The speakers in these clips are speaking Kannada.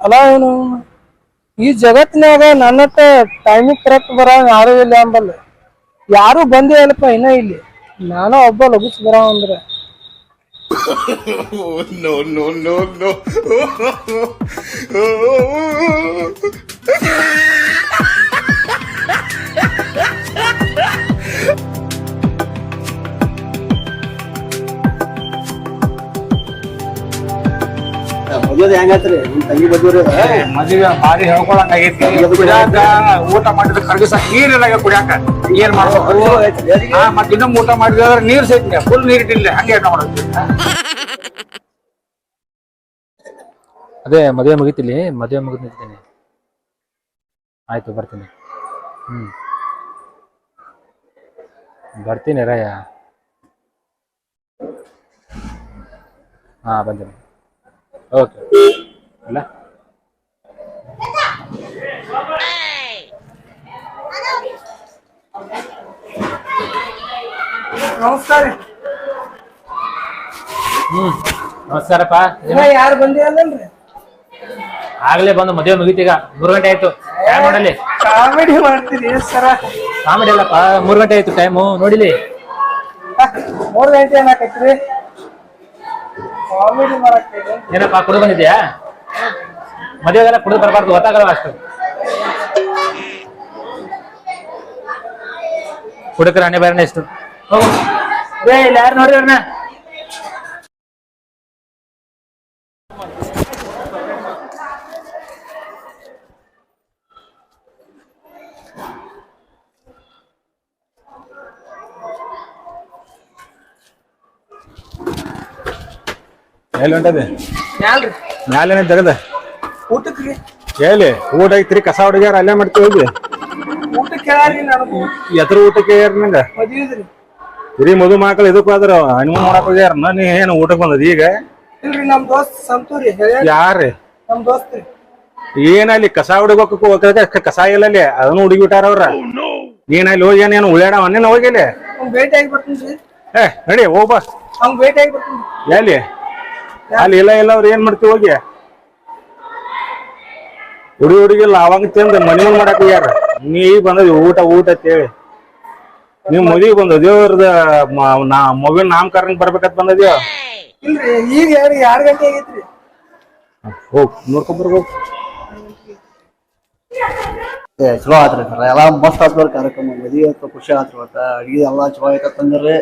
ಅಲ್ಲ ಏನು ಈ ಜಗತ್ತಿನಾಗ ನನ್ನಟ್ಟ ಟೈಮಿಗೆ ಕರೆಕ್ಟ್ ಬರ ಯಾರು ಇಲ್ಲ ಅಂಬಲ್ಲ. ಯಾರು ಬಂದೇ ಇಲ್ಲಪ್ಪ ಇನ್ನ ಇಲ್ಲಿ. ನಾನು ಒಬ್ಬ ಲಗುಸ್ ಬರ ಅಂದ್ರೆ. No, no, no. ಮದ್ವೆದ ಹೆಂಗಾತ್ರಿ ನಿಮ್ ತಂಗಿ ಮದ್ವೆ ಮದುವೆ ಭಾರಿ ಹೇಳ್ಕೊಳಕ್ ಆಗೈತಿ. ಕುಡ್ಯಾಕ ಊಟ ಮಾಡಿದ ಕರ್ಗಿಸ ನೀರಿಲ್ಲ ಕುಡಿಯಾಕ. ಏನ್ ಮಾಡ್ಬೇಕು. ಹಾ ಮತ್ತೆ ಇನ್ನೊಮ್ಮೆ ಊಟ ಮಾಡಿದ್ರೆ ನೀರ್ ಸೈತಿ ಫುಲ್ ನೀರ್ ಇಟ್ಟಿಲ್ಲ. ಹಂಗೆ ಮಾಡೋದು. ಅದೇ ಮದುವೆ ಮುಗಿತಿಲಿ ಮದುವೆ ಮುಗಿದ್ ನಿಂತೀನಿ ಆಯ್ತು ಬರ್ತೀನಿ. ಹ್ಮ್. ಬರ್ತೀನಿ ರಯ್ಯ ಹಾ ಬಂದಿನಿ ಓಕೆ ಅಲ್ಲ? ನಮಸ್ಕಾರ. ಹ್ಮ್. ನಮಸ್ಕಾರಪ್ಪ. ಯಾರು ಬಂದಿರಲ್ಲನ್ರಿ ಆಗ್ಲೇ ಬಂದು ಮದುವೆ ಮುಗಿತೀಗ ಮೂರು ಗಂಟೆ ಆಯ್ತು. ಟೈಮ್ ನೋಡಲಿ? ಕಾಮಿಡಿ ಮಾಡ್ತೀರಿ ಸರ. ಕಾಮಿಡಿ ಅಲ್ಲಪ್ಪ. ಮೂರು ಗಂಟೆ ಆಯ್ತು ಟೈಮು ನೋಡಿಲಿ? ಮೂರು ಗಂಟೆ ಏನಾಕೈತ್ರಿ ಏನಪ್ಪ, ಕುಡಿದು ಬಂದಿದ್ಯಾ? ಮದುವೆಗೆಲ್ಲ ಕುಡಿದು ಬರಬಾರ್ದು, ಗೊತ್ತಾಗಲ್ಲ ಅಷ್ಟು. ಹುಡುಕರ ಬೇರೆ ಎಷ್ಟು? ಹೋಗು. ಏ, ಇಲ್ಲಿ ಯಾರು ನೋಡಿ ಅವ್ರನ್ನ? ಎಲ್ಲಿ ಹೊಂಟದೆ? ಮ್ಯಾಲ್ರಿ. ಮ್ಯಾಲೇನೆ ತೆಗದ? ಊಟಕ್ರಿ ಎಲ್ಲಿ? ಊಟ ಐತ್ರಿ ಕಸ ಹುಡುಗ್ಯಾರ ಅಲ್ಲೇ ಮಾಡ್ತೀವಿ ಹೋಗಿ. ಊಟಕ್ಕೆ ನನಗೂ. ಎತ್ರ ಊಟಕ್ಕೆ ಯಾರ ನಂಗ ಮದ್ವಿದ್ರಿ ಹಿರಿ ಮದು ಮಕ್ಕಳು ಇದಕ್ಕೆ ಹೋದ್ರ ಹನಿಮೂನ್ ಮಾಡಕ್ ಹೋಗ್ಯಾರ. ನೀ ಏನು ಊಟಕ್ಕೆ ಬಂದದ ಈಗ? ಇಲ್ರಿ ನಮ್ ದೋಸ್ತ್ ಸಂತೂರಿ ಹೇಳ ಯಾರ್ರಿ? ನಮ್ ದೋಸ್ತ್ರಿ ಏನಲ್ಲಿ ಕಸ ಹುಡುಗಕ್ಕೆ ಕಸ ಇಲ್ಲ ಅಲ್ಲಿ. ಅದನ್ನು ಹುಡುಗಿ ಬಿಟ್ಟಾರ ಅವ್ರ. ನೀನ್ ಅಲ್ಲಿ ಹೋಗಿ ಏನೇನು ಉಳ್ಯಾಡ ಅನ್ನೇನು ಹೋಗಿಲ್ಲ ಅಲ್ಲಿ. ಭೇಟಿ ಆಗಿ ಬರ್ತೀನಿ ಏ ನಡಿ ಹೋಗ್ಬಾ ಅವ್ನ್ ಭೇಟಿ ಆಗಿ ಬರ್ತೀನಿ ಎಲ್ಲಿ? ಅಲ್ಲಿ ಇಲ್ಲ ಇಲ್ಲ ಅವ್ರ ಏನ್ ಮಾಡ್ತೀವಿ ಹೋಗಿ? ಹುಡುಗಿ ಇಲ್ಲ ಅವಾಗ ತಿಂದ ಮನಿ ಮುಂದ್ ಮಾಡಕ್ ಹೋಗ್ಯಾರ. ನೀ ಈಗ ಬಂದದಿ ಊಟ ಊಟ ಅಂತೇಳಿ ನೀವ್ ಮದ್ವಿಗ್ ಬಂದ ದೇವ್ರದ ನಾ ಮಗುವಿನ ನಾಮಕರಣ ಬರ್ಬೇಕಂತ ಬಂದದ್ಯೋ? ಇಲ್ರಿ ಈಗ ಎರಡು ಎರಡು ಗಂಟೆ ಆಗೈತ್ರಿ? ಹೋಗ್ ನೋಡ್ಕೊಂಡ್ ಬರ್ಬೇಕು ಏ ಚಲೋ ಆತ್ರಿ ಸರ್ ಎಲ್ಲ ಮಸ್ತ್ ಆತ್ ಕಾರ್ಯಕ್ರಮ. ಮದುವೆ ಅಂತ ಖುಷಿ ಆತ್ರಿ ಮತ್ತೆ ಅಡಿಗೆ ಎಲ್ಲಾ ಚಲೋ ಆಯ್ತಂದ್ರೆ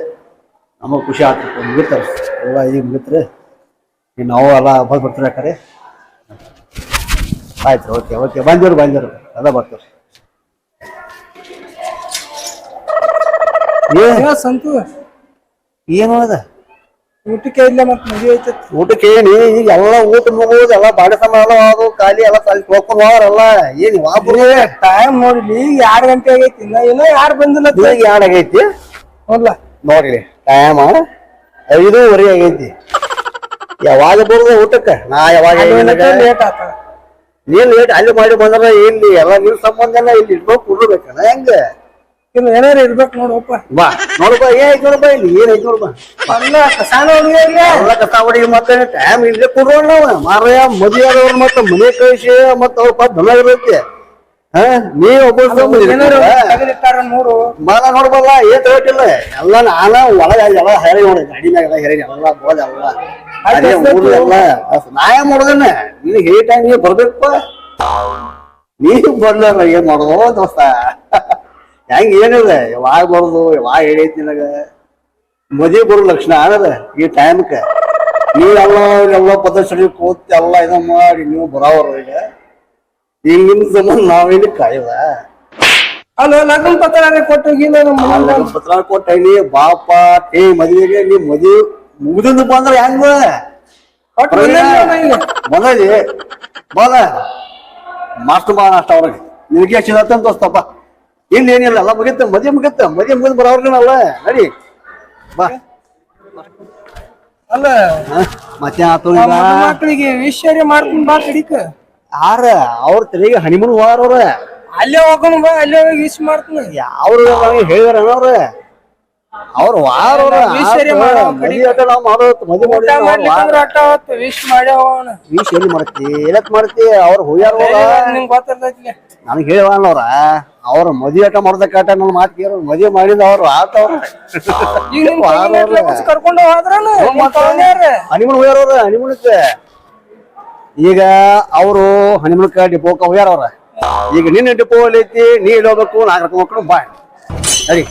ನಮಗ್ ಖುಷಿ ಆತ್ರಿ ಮುಗಿತಾರ ಎಲ್ಲ ಈಗ ಮುಗಿತ್ರಿ. ಈಗ ನಾವು ಎಲ್ಲ ಬಂದು ಬರ್ತೀರಿ ಯಾಕರೆ ಆಯ್ತು ಓಕೆ ಓಕೆ ಬಂದಿವ್ರಿ ಬಂದಿರು. ಎಲ್ಲ ಬರ್ತೀವ್ರಿ ಏ ಸಂತು. ಏನು ಅದ? ಊಟಕ್ಕೆ ಇಲ್ಲ ಮತ್ತೆ ಮದುವೆ ಐತತ್ ಊಟಕ್ಕೆ ಏನಿ ಈಗ ಎಲ್ಲ ಊಟ ಮುಗೋದು ಎಲ್ಲ ಬಾಡಿ ಸಾಮಾನು ಅದು ಖಾಲಿ ಎಲ್ಲ ಸಾಲಿ ತೊಳ್ಕೊಂಡು ಹೋಗ್ರಲ್ಲ. ಏನ್ ವಾಬ್ರು ಟೈಮ್ ನೋಡಿಲಿ ಈಗ ಎರಡು ಗಂಟೆ ಆಗೈತಿ. ಇನ್ನ ಇಲ್ಲ ಯಾರು ಬಂದಿಲ್ಲ ಈಗ ಯಾಡ್ ಆಗೈತಿ? ನೋಡ್ಲ ನೋಡ್ರಿ ಟೈಮ್ ಐದೂವರೆ ಆಗೈತಿ. ಯಾವಾಗ ಬರುದ ಊಟಕ್ಕೆ? ನಾ ಯಾವಾಗ ಲೇಟ್ ಆತ. ನೀನ್ ಲೇಟ್ ಅಲ್ಲಿ ಮಾಡಿ ಬಂದ್ರ ಇಲ್ಲಿ ಎಲ್ಲ ನಿನ್ ಸಂಬಂಧನ ಇಲ್ಲಿ ಇಡ್ಬೇಕು ಕುಡ್ಬೇಕನ ಹೆಂಗ? ಇನ್ನು ಏನಾರ ಇರ್ಬೇಕು ನೋಡಪ್ಪ ಬಾ ನೋಡಪ್ಪ ಏನ್ ನೋಡಪ್ಪ ಇಲ್ಲಿ ಏನ್ ಐತಿ ನೋಡಪ್ಪ ಅಲ್ಲ ಕಸಾನ ಹುಡುಗ ಎಲ್ಲ ಕಸ ಹೊಡಿ ಮತ್ತೆ ಟೈಮ್ ಇಲ್ಲೇ ಕುಡ್ರೋಣ ನಾವ. ಮಾರಾಯ ಮದ್ವೆ ಆದವ್ರ ಮತ್ತ ಮನೆ ಕಳಿಸಿ ಮತ್ತೆ ಅವ್ರ ಪಾಪ ಇರುತ್ತೆ. ಹಾ ನೀ ಒಬ್ಬ ಏನಾರ ತೆಗೆದಿಟ್ಟಾರ ನೋಡು. ನೋಡ್ಬಲ್ಲ ಏನ್ ತಗೋಟಿಲ್ಲ ಎಲ್ಲ ನಾನ ಒಳಗ ಎಲ್ಲ ಹೇರಿ ನೋಡಿ. ಗಾಡಿ ಮ್ಯಾಗ ಎಲ್ಲ ಹೇರಿ ಎಲ್ಲ ಬೋದ ಎಲ್ಲ. ಅದೇ ಊರು ಎಲ್ಲ. ನಾಯ ಮಾಡೋದನ್ನ? ನೀನು ಹೇಳಿ ಟೈಮ್ ನೀ ಬರ್ಬೇಕಪ್ಪ. ನೀ ಬರ್ಲಾರ ಏನ್ ಮಾಡೋದು ದೋಸ್ತ? ಹೆಂಗ್ ಏನಿದೆ? ಯಾವಾಗ ಬರೋದು? ಯಾವಾಗ ಹೇಳೈತಿ ನಿನಗ? ಮದಿ ಬರೋ ಲಕ್ಷಣ ಆಗದ ಈ ಟೈಮ್ಕ ನೀವೆಲ್ಲ ಎಲ್ಲ ಪದ್ಧತಿ ಕೂತ್ ಎಲ್ಲ ಇದನ್ನ ಮಾಡಿ ನೀವು ಬರೋವ್ರ ಈಗ ಈಗ ನಿಮ್ ಸಂಬಂಧ ನಾವೇನು ಕಾಯ್ದ ಅಲ್ಲ ಲಗ್ನ ಪತ್ರ ಕೊಟ್ಟೋಗಿಲ್ಲ ನಮ್ಮ ಮನೆಯಿಂದ. ಪತ್ರ ಕೊಟ್ಟೈನಿ ಬಾಪ ಟೇ ಮದುವೆಗೆ ನೀ ಮದುವೆ ಮುಗಿದಿಂದ ಬಂದ್ರ ಹೆಂಗ. ಬಂದದಿ ಬಾದ ಮಾಸ್ಟರ್ ಬಾ ಅಷ್ಟ ಅವ್ರಿಗೆ. ನಿನಗೆ ಹಚ್ಚಿದತ್ತ ದೋಸ್ತಪ್ಪ ಇನ್ನೇನಿಲ್ಲ ಎಲ್ಲ ಮುಗಿತ ಮದುವೆ ಮುಗಿತ ಮದುವೆ ಮುಗಿದ್ ಬರೋರ್ಗನಲ್ಲ ನಡಿ. ಬಾ. ಅಲ್ಲ? ಮತ್ತೆ ಆತು ಮಕ್ಕಳಿಗೆ ವಿಶ್ವರ್ಯ ಮಾಡ್ತೀನಿ ಬಾ ಕಡಿಕ ಯಾರ? ಅವ್ರ ತಲೆಗೆ ಹನಿಮೂನ್ ಹೋಗಾರವ್ರ ಅಲ್ಲೇ ಹೋಗೋಣ ಬಾ ಅಲ್ಲೇ ಹೋಗಿ ವಿಶ್ ಮಾಡ್ತೀನಿ. ಅವ್ರು ನಮಗೆ ಹೇಳಿದಾರ ಅವ್ರ? ಅವ್ರು ವಾರ ನಾವು ಮಾಡೋದು ಊಟ ಮಾಡಿ ವಿಶ್ ಎಲ್ಲಿ ಮಾಡ್ತಿ? ಅವ್ರ ಮಾಡ್ತಿ? ಅವ್ರು ಹೋಗ್ಯಾರ ನಿಂಗ್ ಗೊತ್ತಿರ್ತೈತಿ ನನಗೆ ಹೇಳಿವಲ್ಲವ್ರ ಅವ್ರ. ಮದುವೆ ಆಟ ಮಾಡ್ದಕ್ಕಾಟ ನನ್ ನನ್ನ ಮಾತು ಕೇಳ. ಮದುವೆ ಮಾಡಿದ ಅವ್ರು ಆತವ್ರ ಕರ್ಕೊಂಡು ಹೋದ್ರನು? ಹನಿಮೂನ್ ಹೋಗ್ಯಾರ ಅವ್ರ ಹನಿಮೂನಕ್ಕೆ ಈಗ ಅವರು ಹನಿಮೂನಕ್ಕ ಡಿಪೋಕ ಹೋಗ್ಯಾರ ಅವ್ರ. ಈಗ ನಿನ್ನ ಡಿಪೋ ಐತಿ, ನೀ ಹೋಗ್ಬೇಕು ನಾಲ್ಕು ಮಕ್ಕಳು ಬಾ. ಸರಿ.